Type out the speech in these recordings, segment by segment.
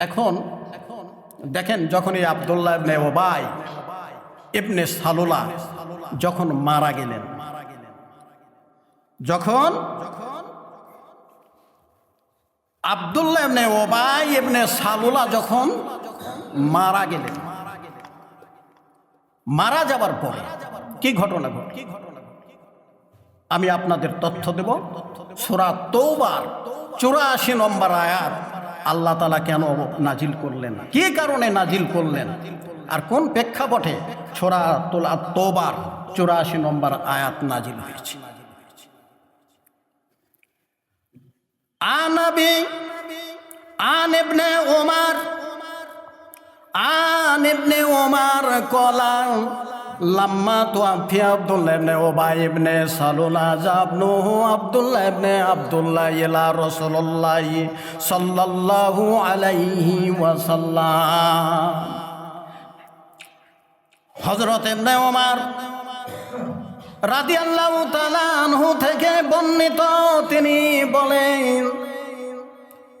এখন দেখেন যখন এই আবদুল্লাহ ইবনে ওবাই ইবনে সালুলা যখন মারা গেলেন, যখন আবদুল্লাহ ইবনে ওবাই ইবনে সালুলা যখন মারা গেলেন, মারা যাবার পরে কি ঘটনা ঘটে আমি আপনাদের তথ্য দেব। সুরা তৌবার চুরাশি নম্বর আয়াত। আল্লাহ তালা কেন নাজিল করলেন? কি কারণে নাজিল করলেন? আর কোন প্রেক্ষাপটে ছোড়া তোলা তোবার চুরাশি নম্বর আয়াত নাজিল হয়েছে? আনবি, আন ওমার আন ইবনে ওমার কলা লাম্মা তো আফি আব্দুল্লাহ ইবনে ওবাই ইবনে সালুলা জাবনুহু আব্দুল্লাহ ইবনে আব্দুল্লাহ ইলা রাসূলুল্লাহ সাল্লাল্লাহু আলাইহি ওয়াসাল্লাম। হযরত ইবনে ওমর রাদিয়াল্লাহু তাআলা আনহু থেকে বর্ণিত তিনি বলেন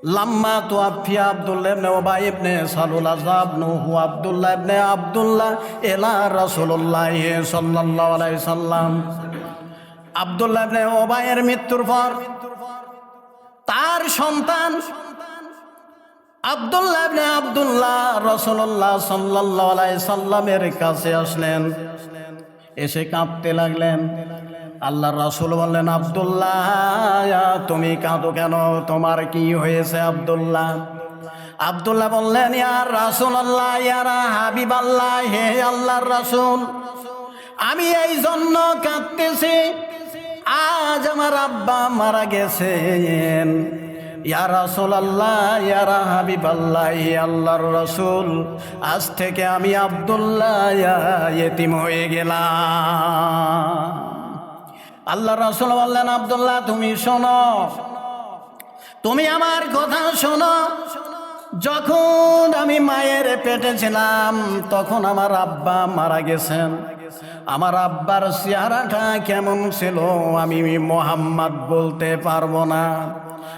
লাম্মা তো আফিয়া আব্দুল্লাহ ইবনে ওবাই ইবনে সালুল আযাব, নুহু আব্দুল্লাহ ইবনে আব্দুল্লাহ, এলা রাসূলুল্লাহ সাল্লাল্লাহু আলাইহি সাল্লাম। আব্দুল্লাহ ইবনে ওবাইয়ের মৃত্যুর পর তার সন্তান আব্দুল্লাহ ইবনে আব্দুল্লাহ রাসূলুল্লাহ সাল্লাল্লাহু আলাইহি সাল্লামের কাছে আসলেন। এসে কাঁপতে লাগলেন। আল্লাহ রাসুল বললেন, আবদুল্লাহ তুমি কাঁদো কেন? তোমার কি হয়েছে আবদুল্লাহ? আবদুল্লাহ বললেন ইয়ার রাসুল আল্লাহ ইয়ারা হাবিব আল্লাহ হে আল্লাহর রাসুল, আমি এই জন্য কাঁদতেছি। আজ আমার আব্বা মারা গেছেন। ইয়া রাসুল আল্লাহ ইয়ারা হাবিব আল্লাহ হে আল্লাহর রসুল, আজ থেকে আমি আবদুল্লাহ ইয়েতিম হয়ে গেলাম। আল্লাহ রসুল বললেন, আবদুল্লাহ, তুমি শোনো। তুমি আমার কথা শোনো। যখন আমি মায়ের পেটে ছিলাম, তখন আমার আব্বা মারা গেছেন। আমার আব্বার চেহারাটা কেমন ছিল, আমি মোহাম্মদ বলতে পারব না।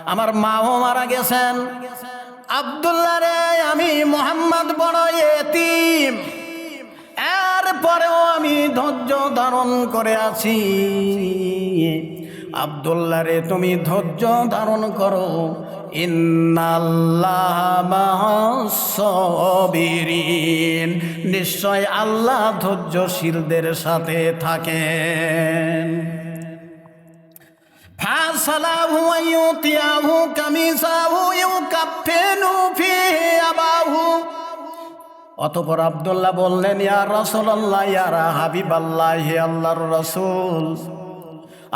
আমার মাও মারা গেছেন। আবদুল্লাহ রে, আমি মোহাম্মদ বড় এতিম। পরেও আমি ধৈর্য ধারণ করে আছি। আবদুল্লা রে, তুমি ধৈর্য ধারণ করো। ইন্নাল্লাহরিন নিশ্চয় আল্লাহ ধৈর্যশীলদের সাথে থাকেন। ফাসালাহু আইয়ুতিয়াহু কামিসাহু ইউকাফিনু ফিহি অতপর আবদুল্লাহ বললেন, ইয়া রসুল্লাহ ইয়ারা হাবিব আল্লাহ হে আল্লাহর রসুল,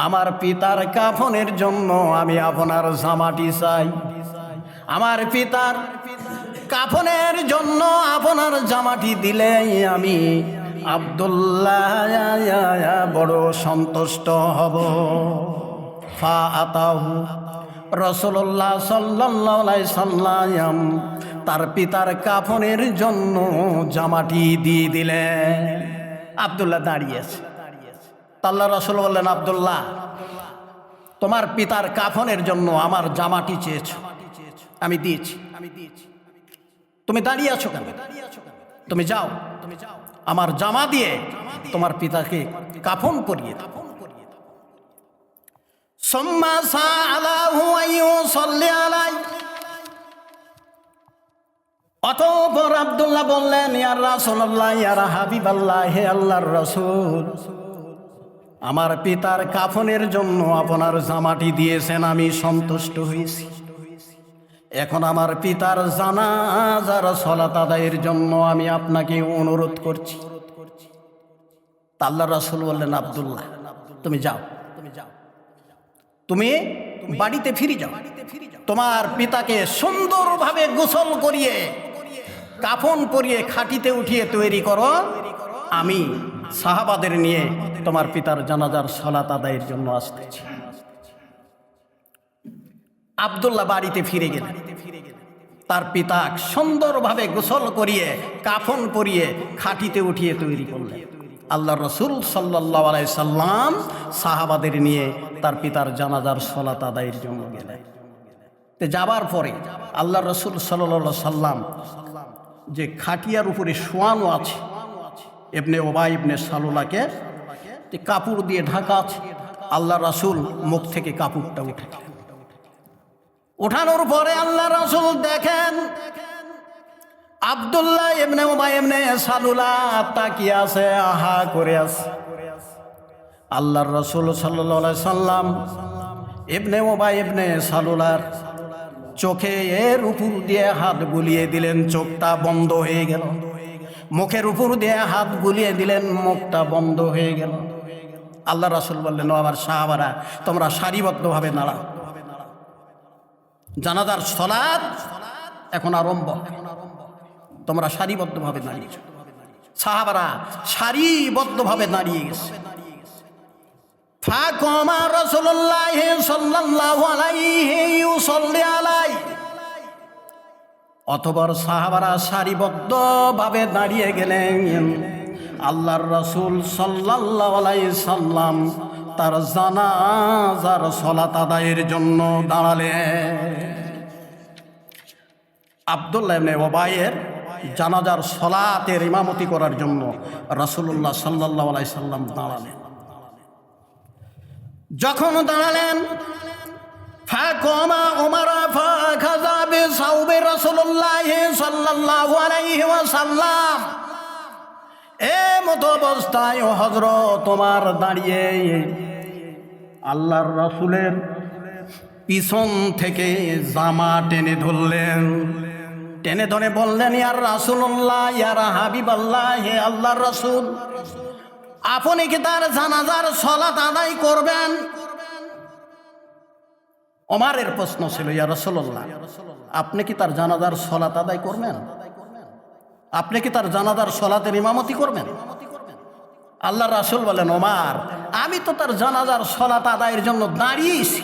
আমার পিতার কাফনের জন্য আমি আপনার জামাটি চাই। আমার পিতার কাফনের জন্য আপনার জামাটি দিলে আমি আবদুল্লাহ বড় সন্তুষ্ট হব। ফা আতাহু রসল্লাহ সাল্লাহ সাল্লাম তার পিতার কাফনের জন্য জামাটি দিয়ে দিলেন আবদুল্লাহ দাঁড়িয়েছে। তাল্লা রসল বললেন, আবদুল্লাহ, তোমার পিতার কাফনের জন্য আমার জামাটি চেয়েছ। আমি দিয়েছি। আমি দিয়েছি তুমি দাঁড়িয়ে আছো কেন? তুমি যাও। তুমি যাও আমার জামা দিয়ে তোমার পিতাকে কাফন করিয়ে দাও। সম্মা সা আলাহু আলাই অতপর আবদুল্লাহ বললেন ইয়ার রাসুল্লাহ ইয়ার হাবিব আল্লাহ হে আল্লাহর রসুল, আমার পিতার কাফনের জন্য আপনার জামাটি দিয়েছেন, আমি সন্তুষ্ট হয়েছি। এখন আমার পিতার জানাজার সলাত আদায়ের জন্য আমি আপনাকে অনুরোধ করছি। আল্লাহ রাসুল বললেন, আবদুল্লাহ তুমি যাও তুমি যাও। তুমি বাড়িতে ফিরে যাও। তোমার পিতাকে সুন্দরভাবে গোসল করিয়ে কাফন পরিয়ে খাটিতে উঠিয়ে তৈরি করো। আমি সাহাবাদের নিয়ে তোমার পিতার জানাজার সলাত আদায়ের জন্য আসতেছি। আবদুল্লাহ বাড়িতে ফিরে গেলেন। তার পিতা সুন্দরভাবে গোসল করিয়ে, কাফন পরিয়ে খাটিতে উঠিয়ে তৈরি করলেন। আল্লাহ রসুল সাল্লাহ আলাই সাল্লাম সাহাবাদের নিয়ে তার পিতার জানাজার সলাত আদায়ের জন্য গেলেন। যাবার পরে আল্লাহ রসুল সাল্লা সাল্লাম যে খাটিয়ার উপরে শোয়ানো আছে। এমনি ওবাই ইবনে সালুলাকে কাপড় দিয়ে ঢাকা আছে। আল্লাহ রাসুল মুখ থেকে কাপড়টা উঠে ওঠানোর পরে আল্লাহ রাসুল দেখেন আবদুল্লাহ এমনে ওবাই এমনে সালুলা তাকিয়ে আছে, আহা করে আছে। আল্লাহর রসুল সাল্লাহ সাল্লাম এমনে ওবাই এমনে সালুলার চোখে এর উপর দিয়ে হাত বুলিয়ে দিলেন, চোখটা বন্ধ হয়ে গেল। মুখের উপর দিয়ে হাত বুলিয়ে দিলেন, মুখটা বন্ধ হয়ে গেল। আল্লাহ রাসুল বললেন, ও আমার সাহাবারা, তোমরা সারিবদ্ধভাবে নাড়া জানাজার সলাদ এখন আরম্ভ। তোমরা সারিবদ্ধভাবে দাঁড়িয়েছ। সাহাবারা সারিবদ্ধভাবে দাঁড়িয়ে গেছে। ফাকমা রসুল্লাহ সাল্লাল্লাহু আলাইহি আলাই। অতবার সাহাবারা সারিবদ্ধভাবে দাঁড়িয়ে গেলেন। আল্লাহর রসুল সাল্লাল্লাহু সাল্লাম তার জানাজার সলাত আদায়ের জন্য দাঁড়ালেন। আবদুল্লাহ ওবায়ের জানাজার সলাতের ইমামতি করার জন্য রাসূলুল্লাহ সাল্লাল্লাহু আলাইহি সাল্লাম দাঁড়ালেন। যখন দাঁড়ালেন, ফাকমা ওমারা ফাখাজা বিসাউবি রাসূলুল্লাহ সাল্লাল্লাহু আলাইহি ওয়াসাল্লাম, এ মতো অবস্থায় ও তোমার দাঁড়িয়ে আল্লাহর রাসূলের পিছন থেকে জামা টেনে ধরলেন। টেনে ধরে বললেন ইয়ার রাসূলুল্লাহ ইয়ার হাবিবাল্লাহ হে আল্লাহর রাসূল আপনি কি তার জানাজার সলাত আদায় করবেন? অমারের প্রশ্ন ছিল, ইয়া রসল্লাহ আপনি কি তার জানাজার সলাত আদায় করবেন? আপনি কি তার জানাজার সলাতের ইমামতি করবেন? আল্লাহ রাসুল বলেন, ওমার, আমি তো তার জানাজার সলাত আদায়ের জন্য দাঁড়িয়েছি।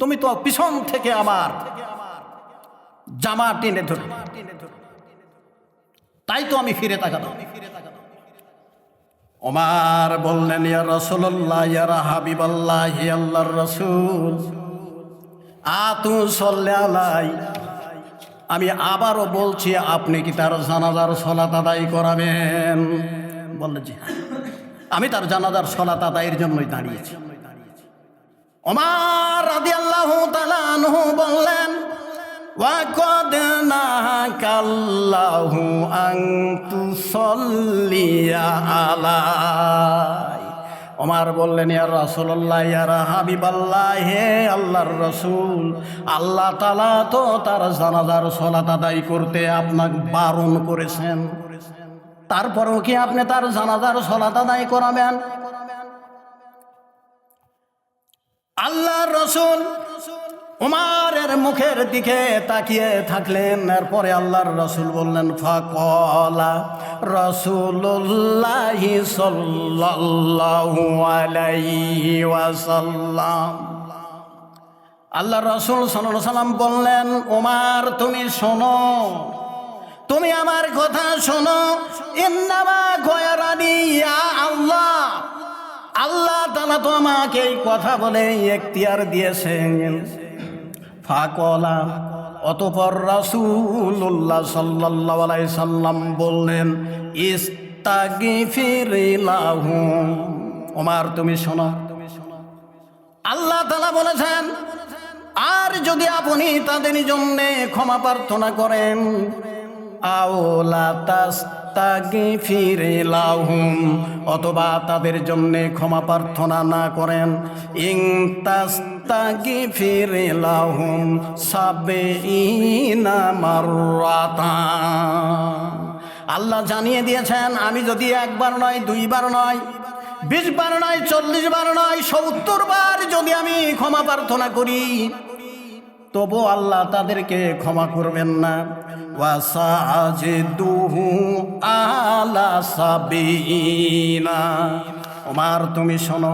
তুমি তো পিছন থেকে আমার জামা টেনে ধরে তাই তো আমি ফিরে তাকালাম। ওমার বললেন, ইয়া রসুল্লাহ ইয়া হাবিবাল্লাহ আল্লাহর রসুল। আতু সল্লে আলাই। আমি আবারও বলছি, আপনি কি তার জানাজার সলাত আদায় করাবেন? বললেন, জি হ্যাঁ। আমি তার জানাজার সলাত আদায়ের জন্যই দাঁড়িয়েছি। ওমার রাদি আল্লাহ বললেন وقد نهاك الله أن تصلي علي ওমার বললেন ইয়ার রাসুল্লাহ ইয়ার হাবিবাল্লাহ হে আল্লাহর রসুল আল্লাহ তালা তো তার জানাজার সলাত আদায় করতে আপনাকে বারণ করেছেন তারপরেও কি আপনি তার জানাজার সলাত আদায় করাবেন আল্লাহর রসুল উমারের মুখের দিকে তাকিয়ে থাকলেন, এরপরে আল্লাহর রসুল বললেন, ফাকলা রসুল্লাহি ওয়াসাল্লাম। আল্লাহ রসুল সাল্লাম বললেন, উমার, তুমি শোনো, তুমি আমার কথা শোনো। ইয়া আল্লাহ। আল্লাহ তালা তো আমাকে এই কথা বলে এখতিয়ার দিয়েছেন। ফাকলা অতপর রাসূলুল্লাহ সাল্লাল্লাহু আলাইহি সাল্লাম বললেন ইস্তাগি ইস্তাগফিরিলাহু। ওমর, তুমি শোনো। আল্লাহ তালা বলেছেন, আর যদি আপনি তাদের জন্য ক্ষমা প্রার্থনা করেন আওলা তাস্তাগফিরিলাহুম অথবা তাদের জন্যে ক্ষমা প্রার্থনা না করেন। ইং তাস্তাগফিরিলাহুম সাবিনা মাররাতান আল্লাহ জানিয়ে দিয়েছেন, আমি যদি একবার নয়, দুইবার নয়, বিশ বার নয়, চল্লিশ বার নয়, সত্তর বার যদি আমি ক্ষমা প্রার্থনা করি তবু আল্লাহ তাদেরকে ক্ষমা করবেন না। ওমার, তুমি শোনো,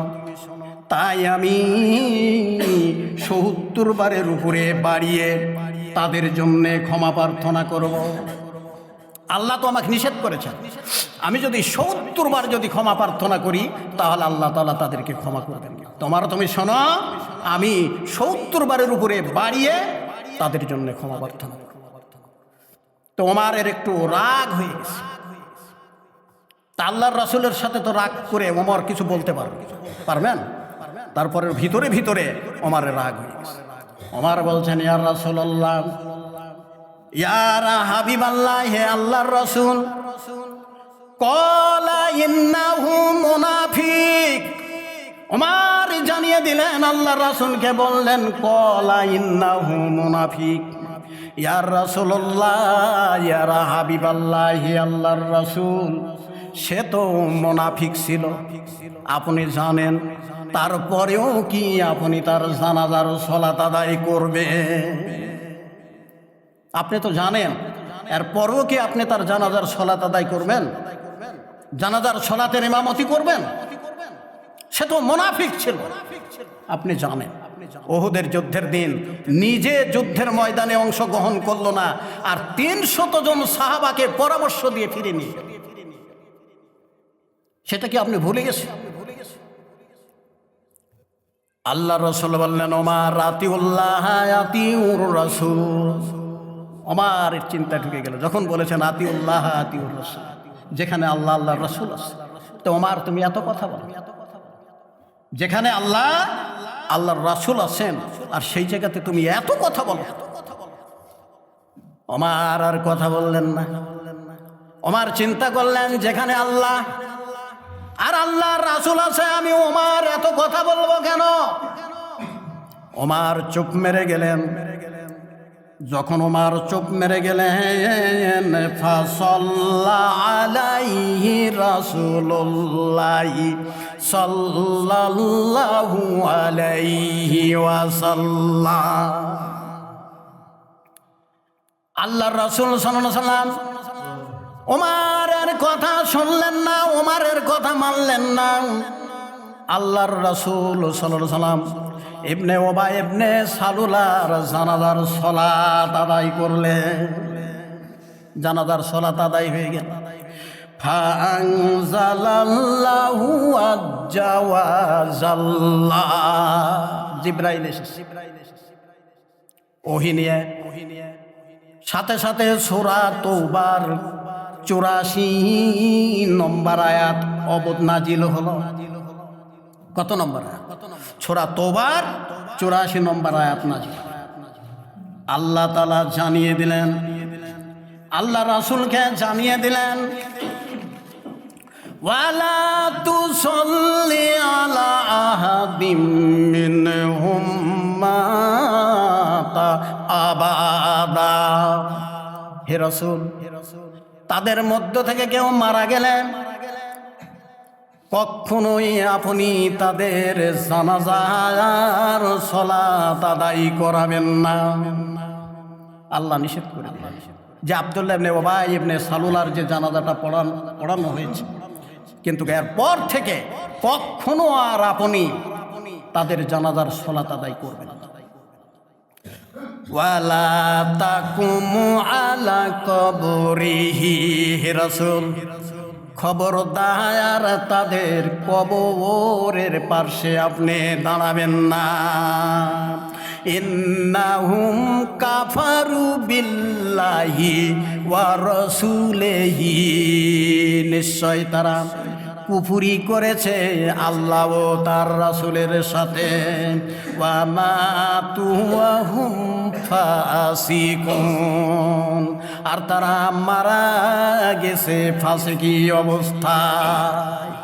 তাই আমি সত্তর বারের উপরে বাড়িয়ে তাদের জন্যে ক্ষমা প্রার্থনা করব। আল্লাহ তো আমাকে নিষেধ করেছেন। আমি যদি সত্তর বার যদি ক্ষমা প্রার্থনা করি, তাহলে আল্লাহ তালা তাদেরকে ক্ষমা করবেন তোমার তুমি শোনো, আমি সত্তর বারের উপরে বাড়িয়ে তাদের জন্য ক্ষমা প্রার্থনা। তো ওমারের একটু রাগ হয়ে গেছে। তা আল্লাহর রাসূলের সাথে তো রাগ করে ওমর কিছু বলতে পারবে। পারবেন? তারপরে ভিতরে ভিতরে ওমারের রাগ হয়ে গেছে। ওমার বলছেন ইয়ার রাসূলুল্লাহ আল্লাহ মুনাফিক। ওমার জানিয়ে দিলেন আল্লাহ রাসূলকে বললেন কলা ইন্নাহু মুনাফিক। ইয়ার রাসূলুল্লাহ, ইয়ারা হাবিব আল্লাহ হে আল্লাহর রাসূল। সে তো মোনাফিক ছিল। আপনি জানেন, তারপরেও কি আপনি তার জানাজার সলাত আদায় করবে আপনি তো জানেন এরপরও কি আপনি তার জানাজার সলাত আদায় করবেন? জানাজার সলাতের ইমামতি করবেন? সে তো মোনাফিক ছিল। আপনি জানেন, ওহুদের যুদ্ধের দিন নিজে যুদ্ধের ময়দানে অংশগ্রহণ করল না, আর তিনশত জন সাহাবাকে পরামর্শ দিয়ে ফিরে নিয়ে। সেটা কি আপনি ভুলে গেছেন? আল্লাহ রসুল বললেন ওমার রাতিউল্লাহ আতিউর রসুল। এর চিন্তা ঢুকে গেল। যখন বলেছেন, আতিউল্লাহ, আতিউর রসুল। যেখানে আল্লাহ আল্লাহ রসুল আছে। তো ওমার তুমি এত কথা বলো। যেখানে আল্লাহ, আল্লাহর রাসুল আছেন, আর সেই জায়গাতে তুমি এত কথা বলো। ওমার আর কথা বললেন না। ওমার চিন্তা করলেন, যেখানে আল্লাহ আর আল্লাহর রাসুল আছে, আমি ওমার এত কথা বলব কেন? ওমার চুপ মেরে গেলেন। যখন ওমার চুপ মেরে গেলেন ফাসল্লা আলাইহি রাসূলুল্লাহি সাল্লাল্লাহু আলাইহি ওয়াসাল্লাম। আল্লাহর রাসূল সাল্লাল্লাহু আলাইহি ওমারের কথা শুনলেন না ওমারের কথা মানলেন না। আল্লাহর রাসূল সাল্লাল্লাহু সাল্লাম ইবনে ওবা ইবনে সালুলার জানাজার সলাত আদায় করলেন জানাজার সলাত আদায় হয়ে গেল। সাথে সাথে সোরা তৌবার চুরাশি নম্বর আয়াত অবদ নাজিল হলো। কত নম্বর আয়াত? ছোরা তোবার, চুরাশি নম্বর আয়াত নাজিল। আল্লাহ তালা জানিয়ে দিলেন, আল্লাহ রাসুলকে জানিয়ে দিলেন, ওয়ালা তু সল্লি আলা আহাদিম মিনহুম মাতা আবাদা হে রসুল, তাদের মধ্য থেকে কেউ মারা গেলেন? কখনোই আপনি তাদের জানাজার সলাত আদায় করাবেন না। আল্লাহ নিষেধ করে। যে আবদুল্লাহ ইবনে ওবাই ইবনে সালুলার যে জানাজাটা পড়ানো পড়ানো হয়েছে। কিন্তু এরপর থেকে কখনো আর আপনি তাদের জানাজার সলাত আদায় করবেন ওয়ালা তাকুমু আলা কবরিহি রাসূল। খবরদার তাদের কবরের পার্শ্বে আপনি দাঁড়াবেন না। ইন্নাহুম কাফারু বিল্লাহি ওয়া রাসূলিহি। নিশ্চয় তারা কুফুরি করেছে আল্লাহ ও তার রাসুলের সাথে। আর তারা মারা গেছে ফাঁসে কি অবস্থায়।